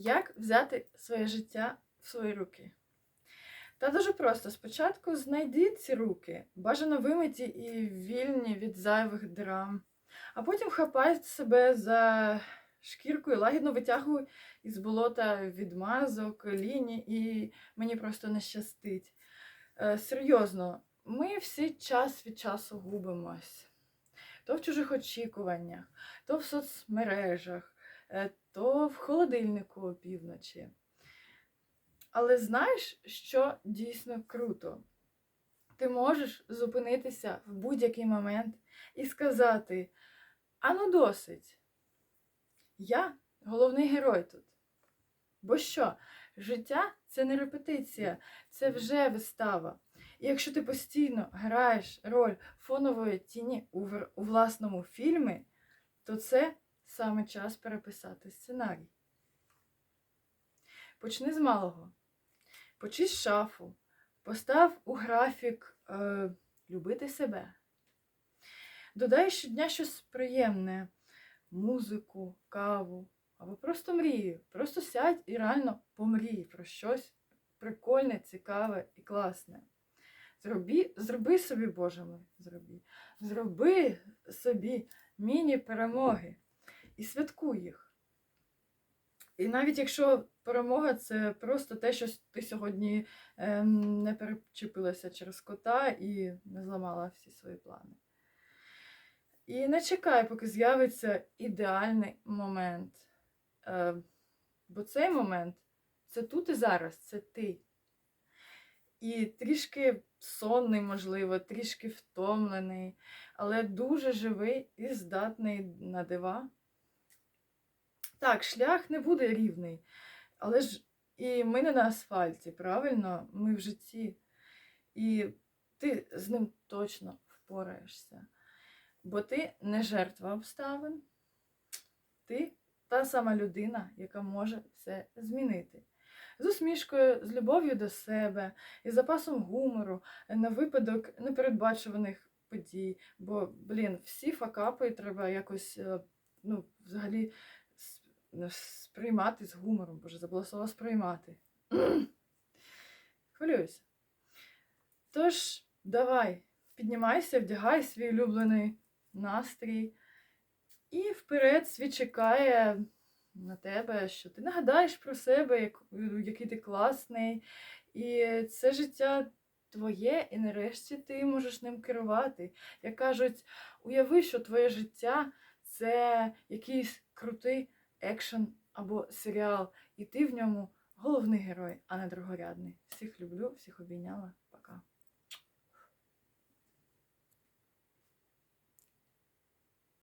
Як взяти своє життя в свої руки? Та дуже просто. Спочатку знайди ці руки, бажано вимиті і вільні від зайвих драм, а потім хапай себе за шкірку і лагідно витягуй із болота відмазок, ліній, і мені просто не щастить. Е, серйозно, ми всі час від часу губимось. То в чужих очікуваннях, то в соцмережах, то в холодильнику опівночі. Але знаєш, що дійсно круто? Ти можеш зупинитися в будь-який момент і сказати: ану досить. Я головний герой тут. Бо що? Життя це не репетиція, це вже вистава. І якщо ти постійно граєш роль фонової тіні у, власному фільмі, то це саме час переписати сценарій. Почни з малого. Почись шафу, постав у графік е, любити себе. Додай щодня щось приємне, музику, каву або просто мрію. Просто сядь і реально помрій про щось прикольне, цікаве і класне. Зроби, зроби собі, Боже мой, зроби. Зроби собі міні-перемоги і святкуй їх. І навіть якщо перемога це просто те, що ти сьогодні ем, не перечепилася через кота і не зламала всі свої плани. І не чекай, поки з'явиться ідеальний момент. Е, бо цей момент це тут і зараз, це ти. І трішки сонний, можливо, трішки втомлений, але дуже живий і здатний на дива. Так, шлях не буде рівний, але ж і ми не на асфальті, правильно? Ми в житті. І ти з ним точно впораєшся. Бо ти не жертва обставин, ти та сама людина, яка може все змінити. З усмішкою, з любов'ю до себе і запасом гумору на випадок непередбачуваних подій. Бо, блін, всі факапи треба якось, е, ну, взагалі сприймати з гумором. Боже, забула слово сприймати. Хвилююся. Тож, давай, піднімайся, вдягай свій улюблений настрій. І вперед світ чекає на тебе, що ти нагадаєш про себе, як, який ти класний. І це життя твоє, і нарешті ти можеш ним керувати. Як кажуть, уяви, що твоє життя це якийсь крутий екшен або серіал, і ти в ньому головний герой, а не другорядний. Всіх люблю, всіх обійняла.